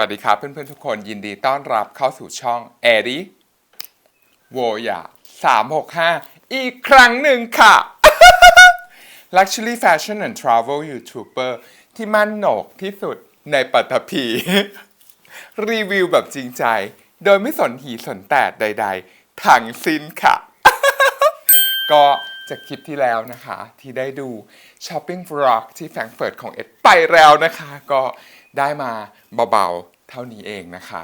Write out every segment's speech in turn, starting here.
วัสดีครับเพื่อนๆทุกคนยินดีต้อนรับเข้าสู่ช่องแอรีโวยา365 อีกครั้งหนึ่งค่ะ Luxury Fashion and Travel YouTuber ที่มั่นโหนกที่สุดในปัตตภีรีวิวแบบจริงใจ โดยไม่สนหีสนแตดใด ๆ ทั้งสิ้นค่ะ ก็ จากคลิปที่แล้วนะคะ ที่ได้ดูช้อปปิ้ง v ล็อกที่แฟรงเฟิร์ตของเอ็ดไปแล้วนะคะ ก็ได้มาเบาๆ เท่านี้เองนะคะ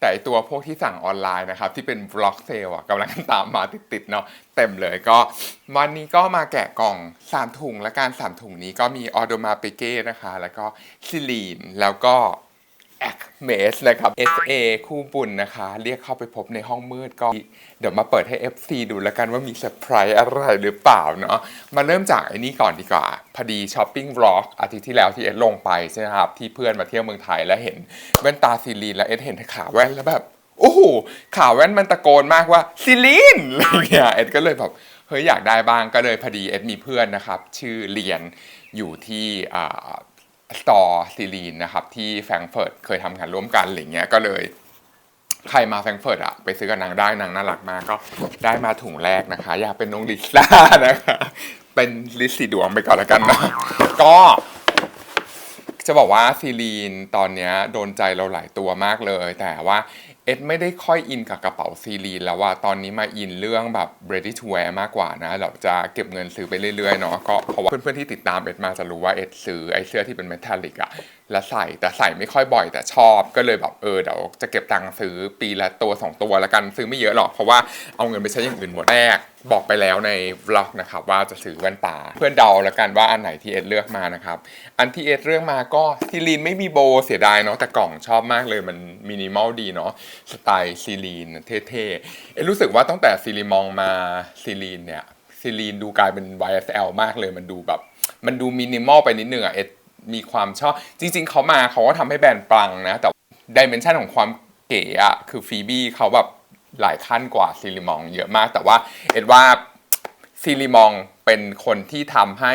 แต่ตัวพวกที่สั่งออนไลน์นะครับ ที่เป็น v ล็อกเซลอะกำลังตามมาติดๆเนาะเต็มเลยก็ วันนี้ก็มาแกะกล่อง 3 ถุงและการ 3 ถุงนี้ก็มีออโดมาเปเก้นะคะ แล้วก็ซิลีนแล้วก็ แอคเมสนะครับ SA คู่บุญนะคะ เรียกเข้าไปพบในห้องมืดก็ เดี๋ยวมาเปิดให้ FC ดูแล้วกันว่ามีเซอร์ไพรส์อะไรหรือเปล่าเนาะมาเริ่มจากไอ้นี้ก่อนดีกว่า พอดีช้อปปิ้งวล็อกอาทิตย์ที่แล้วที่เอ็ดลงไปใช่ไหมครับ ที่เพื่อนมาเที่ยวเมืองไทยแล้วเห็นแว่นตาซีลีนแล้วเอ็ดเห็นขาแว่นแล้วแบบ โอ้โหขาแว่นมันตะโกนมากว่าซีลีนอะไรเงี้ยเอ็ดก็เลยแบบเฮ้ยอยากได้บ้างก็เลยพอดีเอ็ดมีเพื่อนนะครับ ชื่อเรียนอยู่ที่อ่า สตอร์ซีลีนนะครับที่แฟรงเฟิร์ตเคยทำงานร่วมกันอะไรเงี้ยก็เลยใครมาแฟรงเฟิร์ตอะไปซื้อกับนางได้นางน่ารักมากก็ได้มาถุงแรกนะคะ อยากเป็นน้องลิซ่านะคะเป็นลิซสีดวงไปก่อนแล้วกันนะก็จะบอกว่าซีลีนตอนเนี้ยโดนใจเราหลายตัวมากเลย แต่ว่า เอ็ดไม่ได้ค่อยอินกับกระเป๋าซีรีนแล้วว่าตอนนี้มาอินเรื่องแบบ ready to wear มากกว่านะ เราจะเก็บเงินซื้อไปเรื่อยๆเนาะก็เพราะว่าเพื่อนๆที่ติดตามเอ็ดมาจะรู้ว่าเอ็ดซื้อไอ้เสื้อที่เป็นเมทัลลิกอะ แล้วใส่แต่ใส่ไม่ค่อยบ่อยแต่ชอบก็เลยแบบเออเดี๋ยวจะเก็บตังค์ซื้อปีละตัวสองตัวล้วกันซื้อไม่เยอะหรอกเพราะว่าเอาเงินไปใช้อย่างอื่นหมดแรก บอกไปแล้วในวล็อกนะครับว่าจะซื้อแว่นตาเพื่อนเดาล้วกันว่าอันไหนที่เอ็ดเลือกมานะครับอันที่เอ็ดเลือกมาก็ซีลีนไม่มีโบเสียดายเนาะแต่กล่องชอบมากเลยมันมินิมอลดีเนาะสไตล์ซีลีนเท่ๆเอ็ดรู้สึกว่าตั้งแต่ซีรีมองมาซีลีนเนี่ยซีลีนดูกลายเป็น YSL มากเลยมันดูแบบมันดูมินิมอลไปนิดนึงอะเอ็ด มีความชอบ จริง ๆ เขามาเขาก็ทำให้แบรนด์ปังนะ แต่ดิเมนชันของความเก๋อะคือฟีบี้เขาแบบหลายขั้นกว่าซีรีมองเยอะมาก แต่ว่าเอ็ดว่าซีรีมองเป็นคนที่ทำให้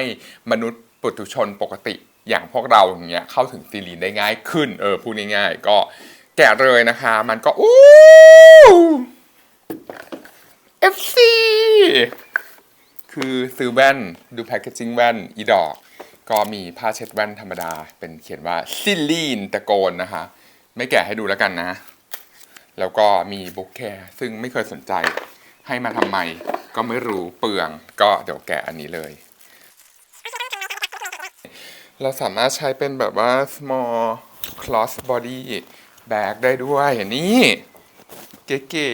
มนุษย์ปุถุชนปกติอย่างพวกเราอย่างเงี้ยเข้าถึงซีรีนได้ง่ายขึ้น เออพูดง่ายๆก็แกะเลยนะคะ มันก็อู้ FC คือซื้อแว่น ดูแพคเกจจิ้งแว่น อีดอก ก็มีผ้าเช็ดแว่นธรรมดา เป็นเขียนว่าซิลีนตะโกนนะคะ ไม่แกะให้ดูแล้วกันนะ แล้วก็มีบุ๊กแคร์ซึ่งไม่เคยสนใจให้มาทำไม ก็ไม่รู้เปลือง ก็เดี๋ยวแกะอันนี้เลย เราสามารถใช้เป็นแบบว่า small cross body bag ได้ด้วยนี่เก๋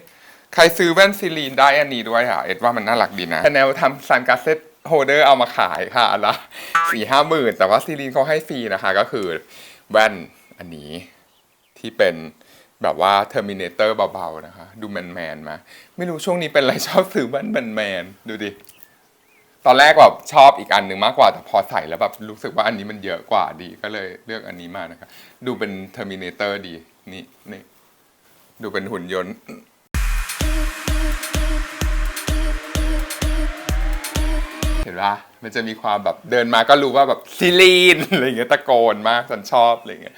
ๆใครซื้อแว่นซีลีนได้อันนี้ด้วยอะ เอ็ดว่ามันน่ารักดีนะแนลทำซันกาเซ็ต โฮเดอร์เอามาขายค่ะอันละสี่ห้าหมื่นแต่ว่าซีลีนเขาให้ฟรีนะคะก็คือแว่นอันนี้ที่เป็นแบบว่าเทอร์มินเตอร์เบาๆนะคะ ดูแมนๆมา ไม่รู้ช่วงนี้เป็นอะไรชอบซื้อแว่นแมนๆดูดิตอนแรกแบบชอบอีกอันหนึ่งมากกว่าแต่พอใส่แล้วแบบรู้สึกว่าอันนี้มันเยอะกว่าดีก็เลยเลือกอันนี้มานะครับดูเป็นเทอร์มินเตอร์ดีนี่นี่ดูเป็นหุ่นยนต์ เห็นปะมันจะมีความแบบเดินมาก็รู้ว่าแบบซีลีนอะไรเงี้ยตะโกนมากฉันชอบอะไรเงี้ย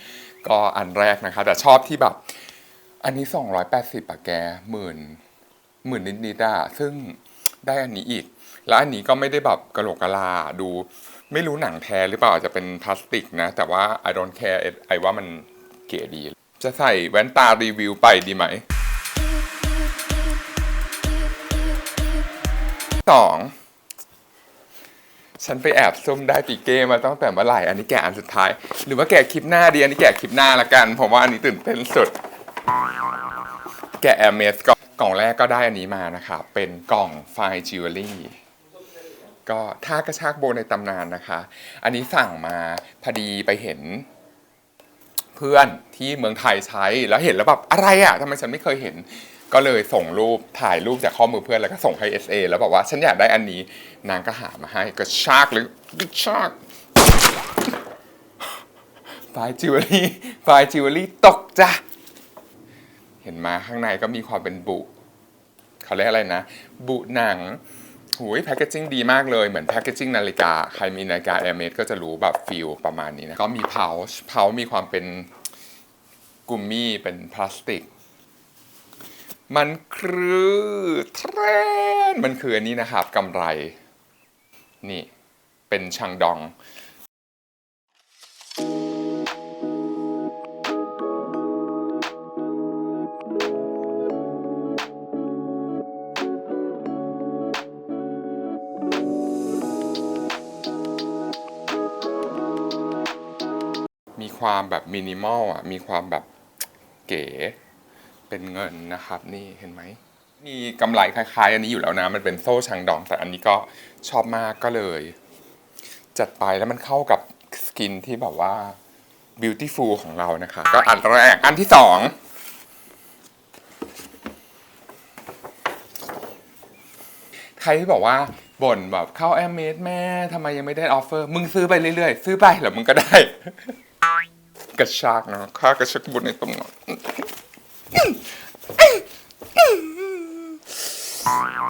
ก็อันแรกนะคะ แต่ชอบที่แบบ อันนี้ 280อะแกหมื่นหมื่นนิดๆอะซึ่งได้อันนี้อีก แล้วอันนี้ก็ไม่ได้แบบกระโหลกกะลาดูไม่รู้หนังแท้หรือเปล่าอาจจะเป็นพลาสติกนะ แต่ว่า I don't care ไอว่ามันเก๋ดี จะใส่แว่นตารีวิวไปดีไหมสอง ฉันไปแอบซุ่มได้ปีเก้มาตั้งแต่เมื่อไหร่ อันนี้แกะอันสุดท้าย หรือว่าแกะคลิปหน้าดีอันนี้แกะคลิปหน้าละกัน ผมว่าอันนี้ตื่นเต้นสุด แกะแอมเมสก็กล่องแรกก็ได้อันนี้มานะครับเป็นกล่องไฟจิวเวลรี่ก็ท่ากระชากโบในตำนานนะคะ อันนี้สั่งมาพอดีไปเห็นเพื่อนที่เมืองไทยใช้แล้วเห็นแล้วแบบอะไรอะทำไมฉันไม่เคยเห็น ก็เลยส่งรูปถ่ายรูปจากข้อมือเพื่อนแล้วก็ส่งให้ SA แล้วบอกว่าฉันอยากได้อันนี้นางก็หามาให้ก็ชากหรือกระชากไฟจิวเวลรี่ไฟจิวเวลรี่ตกจ้ะ เห็นมาข้างในก็มีความเป็นบุ เขาเรียกอะไรนะ บุหนังหูยแพคเกจิ้งดีมากเลยเหมือนแพคเกจิ้งนาฬิกา ใครมีนาฬิกา Air m a d ก็จะรู้แบบฟิลประมาณนี้นะ ก็มีเพาช์เพามีความเป็นกุมมี่เป็นพลาสติก มันคือเทรนมันคืออันนี้นะครับกำไร นี่เป็นชังดองมีความแบบมินิมอลอะ มีความแบบเก๋ เป็นเงินนะครับ นี่เห็นไหม มีกำไรคล้ายๆ อันนี้อยู่แล้วนะ มันเป็นโซ่ชังดอง แต่อันนี้ก็ชอบมากก็เลย จัดไปแล้วมันเข้ากับสกินที่แบบว่า beautiful ของเรานะคะ ก็อันแรก อันที่สองใครที่บอกว่าบ่นแบบเข้าแอมเมดแม่ทำไมยังไม่ได้ออฟเฟอร์ มึงซื้อไปเรื่อยๆ ซื้อไปแล้วมึงก็ได้ กระชากเนาะค่ากระชากบุญในตรงนั้น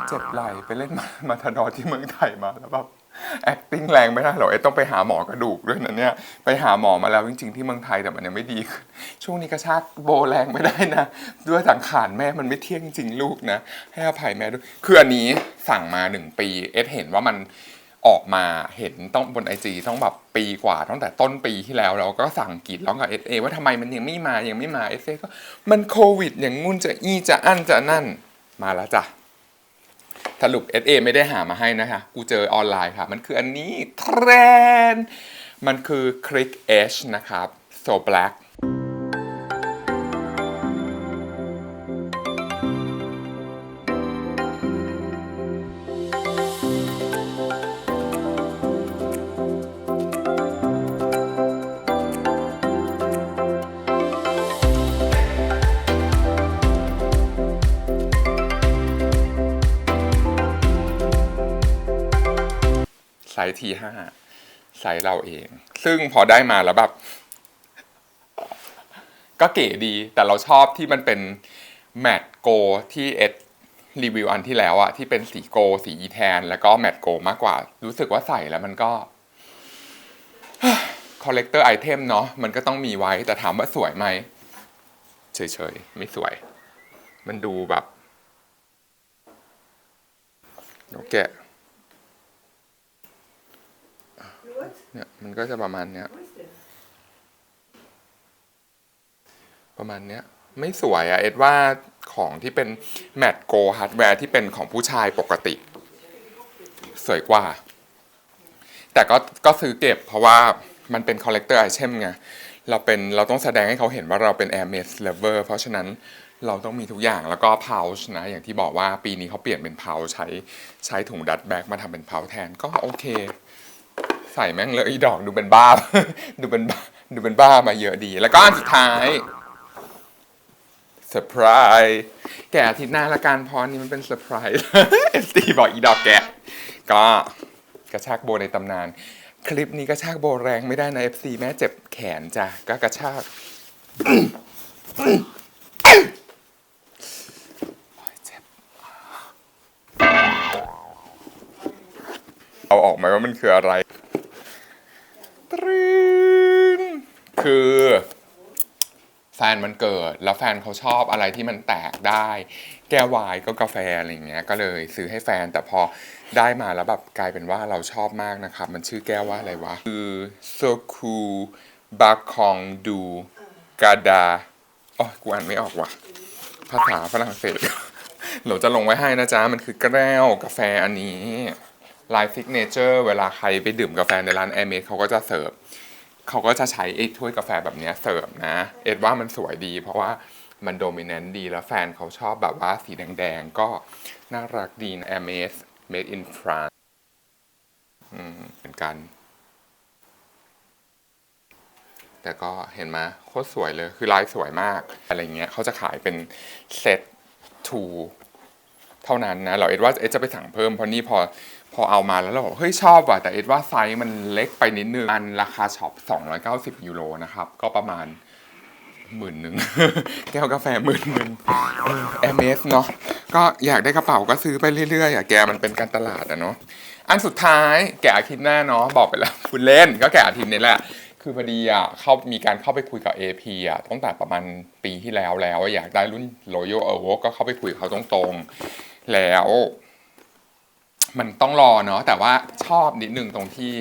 เจ็บไหล่ไปเล่นมามาทานอที่เมืองไทยมาแล้วแบบ acting แรงไม่ได้หรอกไอ้ต้องไปหาหมอกระดูกด้วยนะเนี่ย ไปหาหมอมาแล้วจริงๆที่เมืองไทยแต่มันยังไม่ดีขึ้นช่วงนี้กระชากโบแรงไม่ได้นะ ด้วยสังขารแม่มันไม่เที่ยงจริงลูกนะ ให้อภัยแม่ด้วย คืออันนี้สั่งมาหนึ่งปี เอสเห็นว่ามันออกมาเห็นต้องบนไอจีต้องแบบปีกว่าตั้งแต่ต้นปีที่แล้วเราก็สั่งกีดร้องกับเอสเอว่าทำไมมันยังไม่มายังไม่มาเอสเอก็มันโควิดอย่างงุ่นจะอี้จะอั้นจะนั่นมาแล้วจ้ะ สรุป SA ไม่ได้หามาให้นะคะ กูเจอออนไลน์ค่ะ มันคืออันนี้เทรนมันคือ Click Edge นะครับ So Black ซส์ T5 ไซส์เราเอง ซึ่งพอได้มาแล้วแบบ ก็เก๋ดี แต่เราชอบที่มันเป็นแมตต์โกที่เอสรีวิวอันที่แล้วอะที่เป็นสีโก สีอีแทน แล้วก็แมตต์โกมากกว่า รู้สึกว่าใส่แล้วมันก็คอลเลกเตอร์ไอเทมเนาะมันก็ต้องมีไว้ แต่ถามว่าสวยไหมเฉยๆ ไม่สวย มันดูแบบเดี๋ยวแกะ What? เนี่ยมันก็จะประมาณเนี้ย ประมาณเนี้ย ไม่สวยอะเอ็ดว่าของที่เป็นแมตโกฮาร์ดแวร์ที่เป็นของผู้ชายปกติ สวยกว่า แต่ก็ก็ซื้อเก็บเพราะว่ามันเป็นคอลเลกเตอร์ไอเทมไงเราเป็นเราต้องแสดงให้เขาเห็นว่าเราเป็น Air m a d Lover เพราะฉะนั้นเราต้องมีทุกอย่างแล้วก็ pouch นะ อย่างที่บอกว่าปีนี้เขาเปลี่ยนเป็น pouch ใช้ใช้ถุงดัดแบ็กมาทำเป็น pouch แทนก็โอเค ใส่แม่งเลยอีดอกดูเป็นบ้า ดูเป็นบ้าดูเป็นบ้ามาเยอะดี แล้วก็อันสุดท้ายเซอร์ไพรส์แกอาทิตย์หน้าละกันพรนี้มันเป็นเซอร์ไพรส์เอสตีบอกอีดอกแกก็กระชากโบในตำนาน คลิปนี้กระชากโบแรงไม่ได้นะ FC แม่เจ็บแขนจ้ะก็กระชากเจ็บเอาออกไหมว่ามันคืออะไร ตรึนคือแฟ นมันเกิด แล้วแฟนเขาชอบอะไรที่มันแตกได้ แก้ววายก็กาแฟอะไรอย่างเงี้ยก็เลยซื้อให้แฟนแต่พอได้มาแล้วแบบกลายเป็นว่าเราชอบมากนะครับ มันชื่อแก้วว่าอะไรวะ คือโซคูบาคองดูกาดาอ๋อกูอ่านไม่ออกว่ะ ภาษาฝรั่งเศสเราจะลงไว้ให้นะจ๊ะ มันคือแก้วกาแฟอันนี้ลายฟิกเนเจอร์เวลาใครไปดื่มกาแฟในร้านแอร์เมดเขาก็จะเสิร์ฟ เขาก็จะใช้ไอ้ถ้วยกาแฟแบบนี้เสิร์ฟนะ เอ็ดว่ามันสวยดี เพราะว่ามันโดมิเนนต์ดีแล้วแฟนเขาชอบแบบว่าสีแดงๆ ก็น่ารักดีนะ Hermes made in France อืมเหมือนกัน แต่ก็เห็นไหมโคตรสวยเลย คือลายสวยมาก อะไรเงี้ยเขาจะขายเป็นเซตทูเท่านั้นนะ เราเอ็ดว่าเอ็ดจะไปสั่งเพิ่มเพราะนี่พอพ อเอามาแล้วเราบอกเฮ้ยชอบว่ะแต่เอ็ดว่าไซส์มันเล็กไปนิดนึง อันราคาช็อป 290 ยูโรนะครับ ก็ประมาณหมื่นหนึ่งแก้วกาแฟหมื่นหนึ่งแอมเมสเนาะก็อยากได้กระเป๋าก็ซื้อไปเรื่อยๆอะแกมันเป็นการตลาดอะเนาะอันสุดท้ายแกะอาทิตย์หน้าเนาะบอกไปแล้วคุณเล่นก็แกะอาทิตย์นี้แหละ คือพอดีอะเขามีการเข้าไปคุยกับ AP อะตั้งแต่ประมาณปีที่แล้วแล้ว อยากได้รุ่น Royal a w o ก็เข้าไปคุยกับเขาตรงๆ แล้ว มันต้องรอเนาะแต่ว่าชอบนิดนึงตรงที่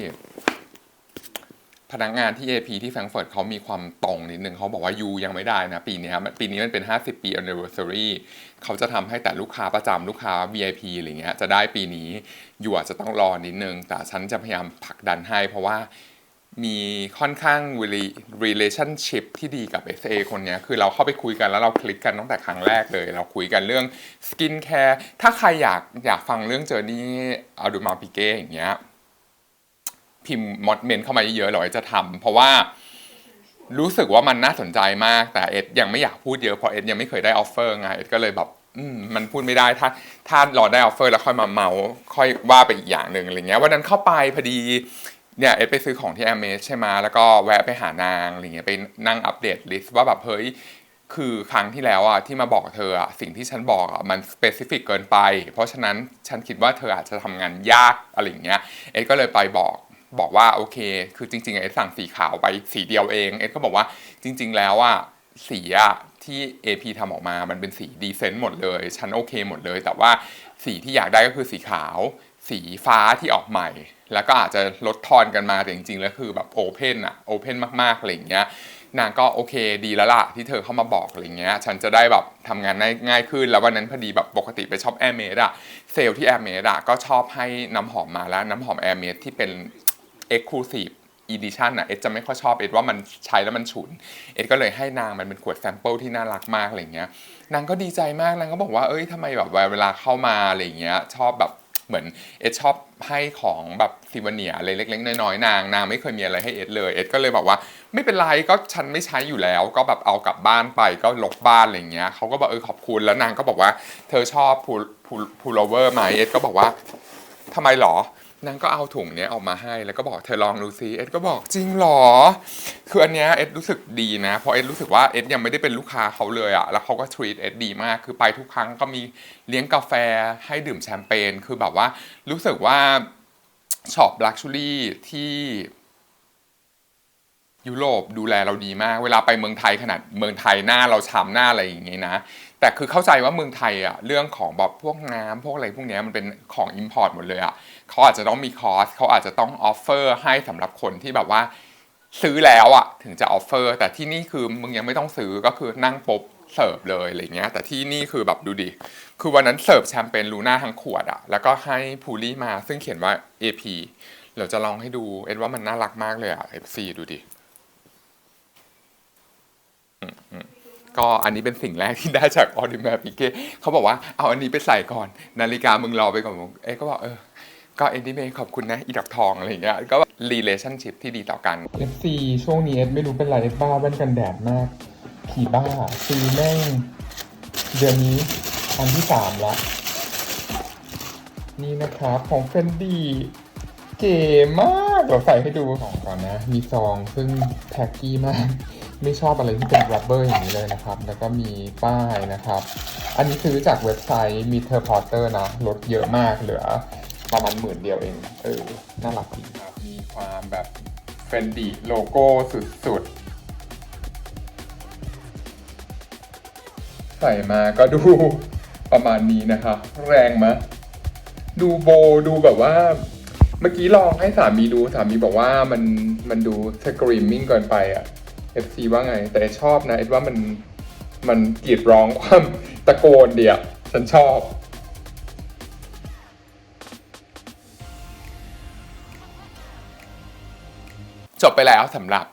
พนักงานที่ AP ที่แฟรงก์เฟิร์ตเขามีความตรงนิดนึงเขาบอกว่ายูยังไม่ได้นะ ปีนี้ครับปีนี้มันเป็น 50 ปี anniversary เขาจะทำให้แต่ลูกค้าประจำลูกค้า VIP อะไรเงี้ยจะได้ปีนี้ยูอาจจะต้องรอนิดนึง แต่ฉันจะพยายามผลักดันให้เพราะว่า มีค่อนข้าง relationship ที่ดีกับ SA คนนี้คือเราเข้าไปคุยกันแล้วเราคลิกกันตั้งแต่ครั้งแรกเลย เราคุยกันเรื่อง skin care ถ้าใครอยากอยากฟังเรื่องเจอร์นี่อาดูมาปิเก้อย่างเงี้ยพิมพ์มอดเมนเข้ามาเยอะๆเราจะทำเพราะว่ารู้สึกว่ามันน่าสนใจมาก แต่เอ็ดยังไม่อยากพูดเยอะเพราะเอ็ดยังไม่เคยได้ออฟเฟอร์ไงเอ็ดก็เลยแบบมันพูดไม่ได้ถ้าถ้ารอได้ออฟเฟอร์แล้วค่อยมาเมาค่อยว่าไปอีกอย่างหนึ่งอะไรเงี้ยวันนั้นเข้าไปพอดี เนี่ยเอ็ดไปซื้อของที่แอมเมสใช่ไหมแล้วก็แวะไปหานางอะไรเงี้ยไปนั่งอัปเดตลิสต์ว่าแบบเฮ้ยคือครั้งที่แล้วอะที่มาบอกเธออะสิ่งที่ฉันบอกอะมันสเปซิฟิกเกินไป เพราะฉะนั้นฉันคิดว่าเธออาจจะทำงานยากอะไรเงี้ยเอ็ดก็เลยไปบอกบอกว่าโอเค คือจริงๆเอ็ดสั่งสีขาวไปสีเดียวเองเอ็ดก็บอกว่าจริง ๆ แล้วอะสีอะที่ AP ทำออกมามันเป็นสีดีเซนต์หมดเลย ฉันโอเคหมดเลย แต่ว่าสีที่อยากได้ก็คือสีขาว สีฟ้าที่ออกใหม่ แล้วก็อาจจะลดทอนกันมาแต่จริงๆแล้วคือแบบโอเพนอะโอเพนมากๆอะไรอย่างเงี้ยนางก็โอเคดีแล้วล่ะที่เธอเข้ามาบอกอะไรเงี้ยฉันจะได้แบบทำงานง่ายขึ้น แล้ววันนั้นพอดีแบบปกติไปช็อปแอร์เมดอะเซลที่แอร์เมดอะก็ชอบให้น้ำหอมมาแล้วน้ำหอมแอร์เมดที่เป็น Exclusive Edition อะเอ็ดจะไม่ค่อยชอบเอ็ดว่ามันใช้แล้วมันฉุน เอ็ดก็เลยให้นางมันเป็นขวดแซมเปิลที่น่ารักมากอะไรเงี้ยนางก็ดีใจมากนางก็บอกว่าเอ้ยทำไมแบบเวลาเข้ามาอะไรเงี้ยชอบแบบ เหมือนเอ็ดชอบให้ของแบบซิวเนียอะไรเล็ก ๆ น้อยๆนางนางไม่เคยมีอะไรให้เอ็ดเลยเอ็ดก็เลยบอกว่า ไม่เป็นไรก็ฉันไม่ใช้อยู่แล้ว ก็แบบเอากลับบ้านไปก็ลกบ้านอะไรเงี้ยเขาก็บอกเออขอบคุณแล้วนางก็บอกว่า เธอชอบพูพูพูโลเวอร์ไหมเอ็ดก็บอกว่าทำไมหรอ นางก็เอาถุงเนี้ยออกมาให้แล้วก็บอกเธอลองดูซิเอ็ดก็บอกจริงเหรอ คืออันเนี้ยเอ็ดรู้สึกดีนะ เพราะเอ็ดรู้สึกว่าเอ็ดยังไม่ได้เป็นลูกค้าเขาเลยอะแล้วเขาก็ treat เอ็ดดีมาก คือไปทุกครั้งก็มีเลี้ยงกาแฟให้ดื่มแชมเปญคือแบบว่ารู้สึกว่าช็อปลักชัวรี่ที่ยุโรปดูแลเราดีมาก เวลาไปเมืองไทยขนาดเมืองไทยหน้าเราช้ำหน้าอะไรอย่างงี้นะ แต่คือเข้าใจว่าเมืองไทยอะเรื่องของแบบพวกน้ำพวกอะไรพวกเนี้ยมันเป็นของ Import หมดเลยอะเขาอาจจะต้องมีคอสเขาอาจจะต้องออฟเฟอร์ให้สำหรับคนที่แบบว่าซื้อแล้วอะถึงจะออฟเฟอร์ แต่ที่นี่คือมึงยังไม่ต้องซื้อก็คือนั่งปุ๊บเสิร์ฟเลยอะไรเงี้ย แต่ที่นี่คือแบบดูดิ คือวันนั้นเสิร์ฟแชมเปญลูน่าทั้งขวดอะแล้วก็ให้พูลี่มาซึ่งเขียนว่า AP เดี๋ยวจะลองให้ดู เอ็ดว่ามันน่ารักมากเลยอะ FC ดูดิ ก็อันนี้เป็นสิ่งแรกที่ได้จากออดิแมปิเก้เขาบอกว่าเอาอันนี้ไปใส่ก่อน นาฬิกามึงรอไปก่อนผมเอ๊ก็บอกเออ ก็เอ็นดี้เมย์ขอบคุณนะ อีดอกทองอะไรอย่างเงี้ยก็ relationship ที่ดีต่อกัน FC ช่วงนี้เอ็ดไม่รู้เป็นไรเอ็ดบ้าแว่นกันแดดมาก ผีบ้าซื้อแม่งเดือนนี้อันที่สามละนี่นะครับของเฟนดี้เก๋มากเดี๋ยวใส่ให้ดูของก่อนนะ มีซองซึ่งแท็กกี้มาก ไม่ชอบอะไรที่เป็น rubber อย่างนี้เลยนะครับ แล้วก็มีป้ายนะครับ อันนี้ซื้อจากเว็บไซต์มีเทอร์พอร์เตอร์นะลดเยอะมากเหลือประมาณหมื่นเดียวเอง เออ น่ารักดีครับมีความแบบเฟนดีโลโก้สุดๆ ใส่มาก็ดูประมาณนี้นะคะแรงไหมดูโบดูแบบว่า เมื่อกี้ลองให้สามีดูสามีบอกว่ามันมันดูสกรีมมิ่งเกินไปอะ FC ว่าไง แต่เอ็ดชอบนะเอ็ดว่ามันมันกรีดร้องความตะโกนเดียวฉันชอบ จบไปแล้วสำหรับ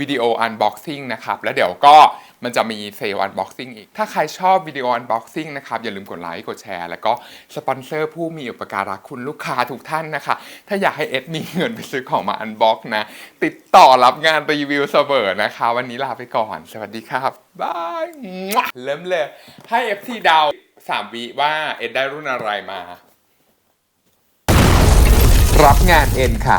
วิดีโออันบ็อกซิ่งนะครับ แล้วเดี๋ยวก็ มันจะมีเซลล์ unboxing อีก ถ้าใครชอบวิดีโอ unboxing นะครับ อย่าลืมกดไลค์กดแชร์ แล้วก็สปอนเซอร์ผู้มีอุปการะคุณลูกค้าทุกท่านนะคะ ถ้าอยากให้เอ็ดมีเงินไปซื้อของมา unbox นะ ติดต่อรับงานรีวิวเสมอนะคะ วันนี้ลาไปก่อน สวัสดีครับบายเริ่มเลยให้ FC ดาว3วิว่าเอ็ดได้รุ่นอะไรมา รับงานเอ็นค่ะ